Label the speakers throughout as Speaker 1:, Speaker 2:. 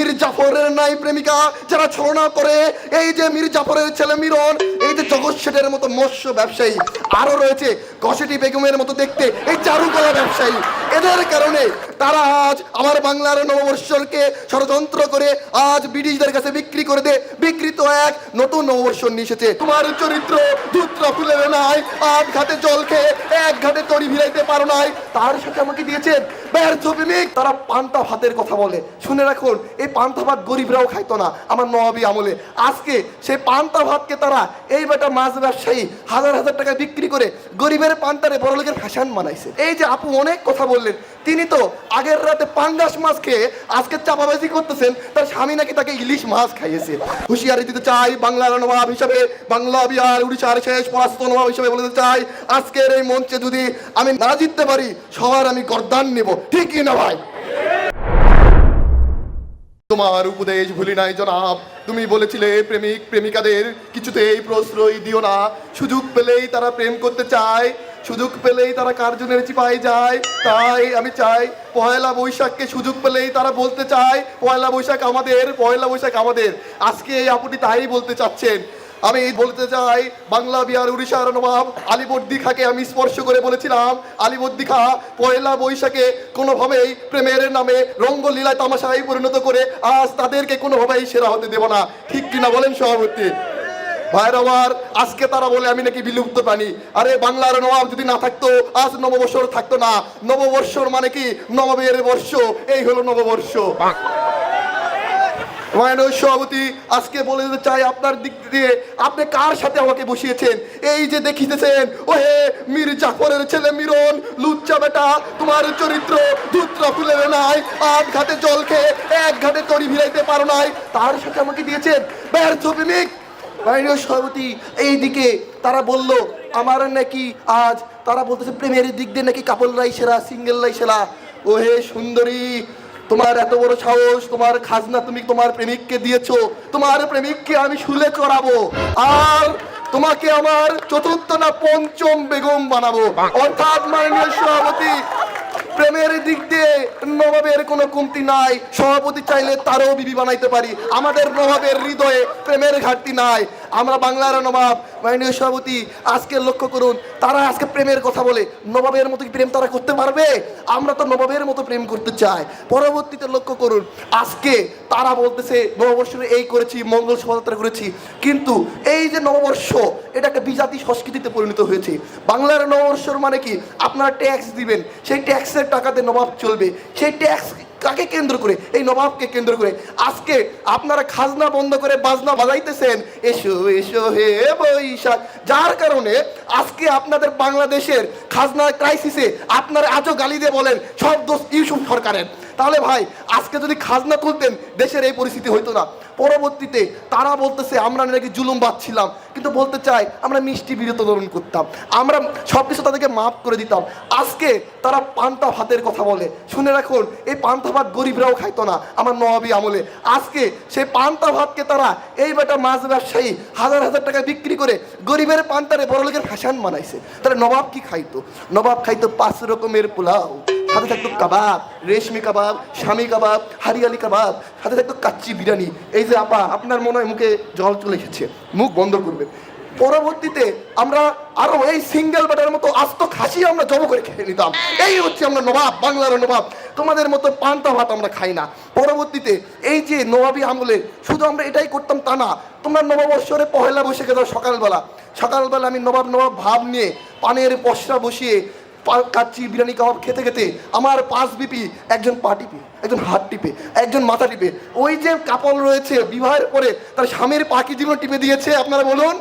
Speaker 1: মীর জাফরের নাই প্রেমিকা, যারা ছলনা করে, এই যে মীর জাফরের ছেলে মিরন, এই যে জগৎ শেঠের মতো মৎস্য ব্যবসায়ী, আরও রয়েছে কসেটি বেগমের মতো দেখতে, এই চারুকলা ব্যবসায়ী। এদের কারণে তারা আজ আমার বাংলার নববর্ষকে ষড়যন্ত্র করে আজ ব্রিটিশদের কাছে বিক্রি করে দে বিকৃত এক নতুন নববর্ষ নিয়ে তোমার চরিত্র ধূত্র ফুলের নাই আট ঘাটে জল খেয়ে এক ঘাটে তরি ভিড়াইতে পারো নাই, তার সাথে আমাকে দিয়েছেন। ব্যর্থ প্রেমিক, তারা পান্তা ভাতের কথা বলে। শুনে রাখুন, এই পান্তা ভাত গরিবরাও খাইতো না, আমার নবাবী আমলে। আজকে সেই পান্তা ভাতকে তারা এই বেটা মাছ ব্যবসায়ী হাজার হাজার টাকা বিক্রি করে গরিবের পান্তারে বড় লোকের ফ্যাশন বানাইছে। এই যে আপু অনেক কথা বললেন, তিনি তো আগের রাতে পাঙ্গাস মাছ খেয়ে আজকে চাপাবাজি করতেছেন, তার স্বামী নাকি তাকে ইলিশ মাছ খাইয়েছে। হুঁশিয়ারি দিতে চাই বাংলার নবাব হিসাবে, বাংলা বিহার, উড়িষ্যার শেষ পরাস্ত নবাব হিসাবে বলে দিতে চাই, আজকের এই মঞ্চে যদি আমি না জিততে পারি, সবার আমি গরদান নেব। ঠিকই না ভাই? তোমার উপদেশ ভুলি নাই জনাব। তুমি বলেছিলে, প্রেমিক, প্রেমিকাদের কিছুতেই প্রশ্রয় দিও না। সুযোগ পেলেই তারা প্রেম করতে চায়। সুযোগ পেলেই তারা কার্জনের চিপাই যায়। তাই আমি চাই, পয়লা বৈশাখকে সুযোগ পেলেই তারা বলতে চায়, পয়লা বৈশাখ আমাদের, পয়লা বৈশাখ আমাদের। আজকে এই আপুটি তাই বলতে চাচ্ছেন। আমি বলতে চাই, বাংলা, বিহার উড়িষ্যার নবাব আলিবর্দি খাকে আমি স্পর্শ করে বলেছিলাম। আলিবর্দি খা পয়লা বৈশাখে কোনোভাবেই প্রেমের নামে রঙ্গলীলায় তামাশায় পরিণত করে আজ তাদেরকে কোনোভাবেই সেরা হতে দেব না। ঠিক কিনা বলেন সভাপতি? ভাইর আমার আজকে তারা বলে আমি নাকি বিলুপ্ত প্রাণী। আরে বাংলার নবাব যদি না থাকতো, আজ নববর্ষর থাকতো না। নববর্ষর মানে কি? নবমের বর্ষ, এই হলো নববর্ষ। মাননীয় সভাপতি আজকে বলে দিতে চাই আপনার দিক দিয়ে, আপনি কার সাথে আমাকে বসিয়েছেন? এই যে দেখিতেছেন ও হে মীর জাফরের ছেলে মিরন, লুচ্চা বেটা, তোমার চরিত্র ধূত্র ফুলের নাই আট ঘাটে জল খেয়ে এক ঘাটে তরি ভিড়াইতে পারো নাই, তার সাথে আমাকে দিয়েছেন। ব্যর্থ প্রেমিক। মাননীয় সভাপতি, এইদিকে তারা বলল, আমার নাকি আজ, তারা বলতেছে, প্রেমের দিক দিয়ে নাকি কাপড় সেরা, সিঙ্গেল লাই সেরা। ও হে সুন্দরী তোমার এত বড় সাহস, তোমার খাজনা তুমি তোমার প্রেমিককে দিয়েছ, তোমার প্রেমিককে আমি শুলে করাবো আর তোমাকে আমার চতুর্থ না পঞ্চম বেগম বানাবো। অর্থাৎ মাননীয় সভাপতি, প্রেমের দিক দিয়ে নবাবের কোনো কমতি নাই, সভাপতি চাইলে তারও বিবি বানাইতে পারি। আমাদের নবাবের হৃদয়ে প্রেমের ঘাটতি নাই। আমরা বাংলার নবাব, মাননীয় সভাপতি, আজকে লক্ষ্য করুন, তারা আজকে প্রেমের কথা বলে, নবাবের মতো কি প্রেম তারা করতে পারবে? আমরা তো নবাবের মতো প্রেম করতে চাই। পরবর্তীতে লক্ষ্য করুন, আজকে তারা বলতেছে নববর্ষে এই করেছি, মঙ্গল শোভাযাত্রা করেছি, কিন্তু এই যে নববর্ষ, এটা একটা বিজাতি সংস্কৃতিতে পরিণত হয়েছে। বাংলার নববর্ষর মানে কি? আপনারা ট্যাক্স দিবেন, সেই ট্যাক্সের টাকাতে নবাব চলবে। সেই ট্যাক্স কাকে কেন্দ্র করে? এই নবাবকে কেন্দ্র করে। আজকে আপনারা খাজনা বন্ধ করে বাজনা বাজাইতেছেন। এসো এসো হে বৈশাখ। যার কারণে আজকে আপনাদের বাংলাদেশের খাজনা ক্রাইসিসে আপনারা আজও গালি দিয়ে বলেন, সব দোষ ইউসুফ সরকারের। তাহলে ভাই, আজকে যদি খাজনা তুলতেন, দেশের এই পরিস্থিতি হইতো না। পরবর্তীতে তারা বলতেছে, আমরা নাকি জুলুম বাঁধছিলাম। কিন্তু বলতে চাই আমরা মিষ্টি বিরতকরণ করতাম। আমরা সব কিছু তাদেরকে মাফ করে দিতাম। আজকে তারা পান্তা ভাতের কথা বলে। শুনে রাখুন, এই পান্তা ভাত গরিবরাও খাইতো না আমার নবাবী আমলে। আজকে সেই পান্তা ভাতকে তারা এই বেটা মাছ ব্যবসায়ী হাজার হাজার টাকা বিক্রি করে গরিবের পান্তারে বড় লোকের ফ্যাশন বানাইছে। তাহলে নবাব কি খাইতো? নবাব খাইতো পাঁচ রকমের পোলাও। সাথে থাকতো কাবাব, রেশমি কাবাব স্বামী কাবাব, হারিয়ালি কাবাব, সাথে থাকতো কাচ্চি বিরিয়ানি। এই যে আপা, আপনার মনে হয় মুখে জল চলে এসেছে, মুখ বন্ধ করবেন। পরবর্তীতে আমরা আরও এই সিঙ্গেল ব্যাটার মতো আস্ত খাসি আমরা জব করে খেয়ে নিতাম। এই হচ্ছে আমরা নবাব, বাংলার নবাব। তোমাদের মতো পান্তা ভাত আমরা খাই না। পরবর্তীতে এই যে নবাবী আমলে শুধু আমরা এটাই করতাম তা না, তোমরা নববর্ষরে পহেলা বসে দাও সকালবেলা। সকালবেলা আমি নবাব নবাব ভাব নিয়ে পানের পশরা বসিয়ে কাচ্চি বিরিয়ানি কাবাব খেতে খেতে আমার পাঁচ বিপি, একজন পা টিপে, একজন হাত টিপে, একজন মাথা টিপে। ওই যে কাপল রয়েছে বিবাহের পরে তার স্বামীর পাখি জীবন টিপে দিয়েছে আপনারা বলুন?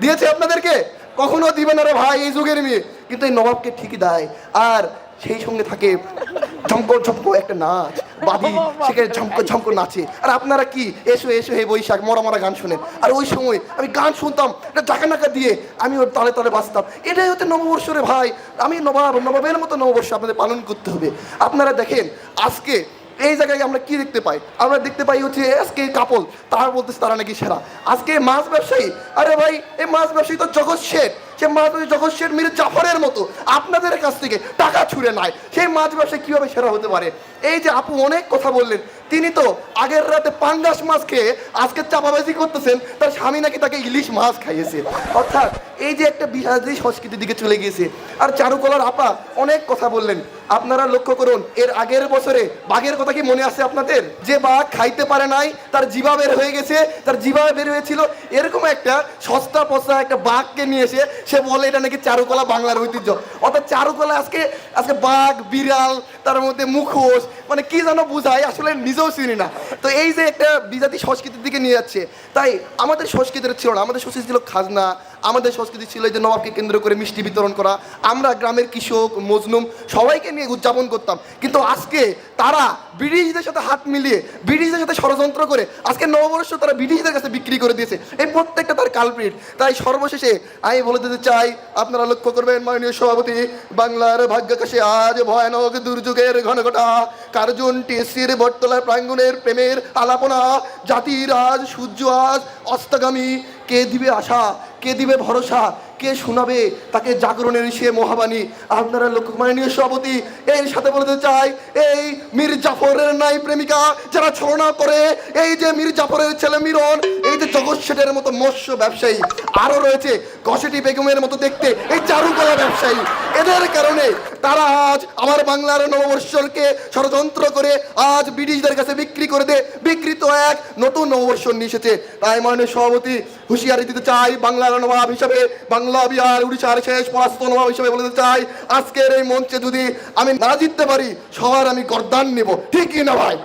Speaker 1: দিয়েছে আপনাদেরকে? কখনো দিবে না রে ভাই এই যুগের মেয়ে। কিন্তু এই নবাবকে ঠিকই দেয়। আর সেই সঙ্গে থাকে ঝমকো ঝমকো একটা নাচ। বাদি সেখানে ঝমকো ঝমকো নাচে। আর আপনারা কি? এসো এসো হে বৈশাখ মরা মরা গান শোনেন। আর ওই সময় আমি গান শুনতাম এটা জাকা নাকা দিয়ে আমি ওর তালে তালে বাঁচতাম এটাই হচ্ছে নববর্ষ রে ভাই। আমি নবাব নবাবের মতো নববর্ষ আপনাদের পালন করতে হবে। আপনারা দেখেন আজকে এই জায়গায় আমরা কি দেখতে পাই? আমরা দেখতে পাই হচ্ছে আজকে কাপল। তারা বলতেছে তারা নাকি সেরা। আজকে মাছ ব্যবসায়ী। আরে ভাই এই মাছ ব্যবসায়ী তো জগৎ শেঠ। সে মাছ শেঠ মীর জাফরের মতো, আপনাদের কাছ থেকে টাকা ছুঁড়ে নেয়। সেই মাছ ব্যবসায়ী কীভাবে সেরা হতে পারে? এই যে আপু অনেক কথা বললেন, তিনি তো আগের রাতে পাঙ্গাস মাছ খেয়ে আজকে চাপাবাজি করতেছেন, তার স্বামী নাকি তাকে ইলিশ মাছ খাইয়েছে। অর্থাৎ এই যে একটা বিহারি সংস্কৃতির দিকে চলে গিয়েছে। আর চারুকলার আপা অনেক কথা বললেন। আপনারা লক্ষ্য করুন, এর আগের বছরে বাঘের কথা কি মনে আছে আপনাদের? যে বাঘ খাইতে পারে নাই, তার জিভা বের হয়ে গেছে, তার জিভা বের হয়েছিল, এরকম একটা সস্তা পস্তা একটা বাঘকে নিয়ে এসে সে বলে এটা নাকি চারুকলা বাংলার ঐতিহ্য। অর্থাৎ চারুকলা আজকে আজকে বাঘ, বিড়াল, তার মধ্যে মুখোশ মানে কি যেন বোঝায়, আসলে নিজেও চিনি না। তো এই যে একটা বিজাতি সংস্কৃতির দিকে নিয়ে যাচ্ছে, তাই আমাদের সংস্কৃতির ছিল না আমাদের সংস্কৃতি ছিল খাজনা আমাদের সংস্কৃতি ছিল যে নবাবকে কেন্দ্র করে মিষ্টি বিতরণ করা, আমরা গ্রামের কৃষক, মজলুম সবাইকে নিয়ে উদযাপন করতাম। কিন্তু আজকে তারা ব্রিটিশদের সাথে হাত মিলিয়ে, ব্রিটিশদের সাথে ষড়যন্ত্র করে, আজকে নববর্ষ তারা ব্রিটিশদের কাছে বিক্রি করে দিয়েছে। এই প্রত্যেকটা তার কালপ্রিট। তাই সর্বশেষে আমি বলে দিতে চাই, আপনারা লক্ষ্য করবেন মাননীয় সভাপতি, বাংলার ভাগ্যাকাশে আজ ভয়ানক দুর্যোগের ঘনঘটা। কার্জন টেসির বটতলার প্রাঙ্গণের প্রেমের আলাপনা। জাতির আজ সূর্য আজ অস্তগামী। কে দিবে আশা? কে দিবে ভরসা? কে শোনাবে? তাকে জাগরণের সে মহাবাণী। আপনারা লোকমাননীয় সভাপতি, এর সাথে বলতে চাই, এই মীর জাফরের নাই প্রেমিকা, যারা ছড়না করে, এই যে মীর জাফরের ছেলে মিরন, এই যে জগৎ শেঠের মতো মৎস্য ব্যবসায়ী, আরও রয়েছে কষেটি বেগমের মতো দেখতে, এই চারুকলা ব্যবসায়ী। এদের কারণে তারা আজ আমার বাংলার নববর্ষকে ষড়যন্ত্র করে আজ ব্রিটিশদের কাছে বিক্রি করে দে বিকৃত এক নতুন নববর্ষ নিয়ে এসেছে। তাই মাননীয় সভাপতি হুঁশিয়ারি দিতে চাই বাংলার নবাব হিসাবে, বাংলা বিহার, উড়িষ্যার শেষ পরাস্ত নবাব হিসেবে বলতে চাই, আজকের এই মঞ্চে যদি আমি না জিততে পারি, সবার আমি গরদান নেব। ঠিকই না ভাই?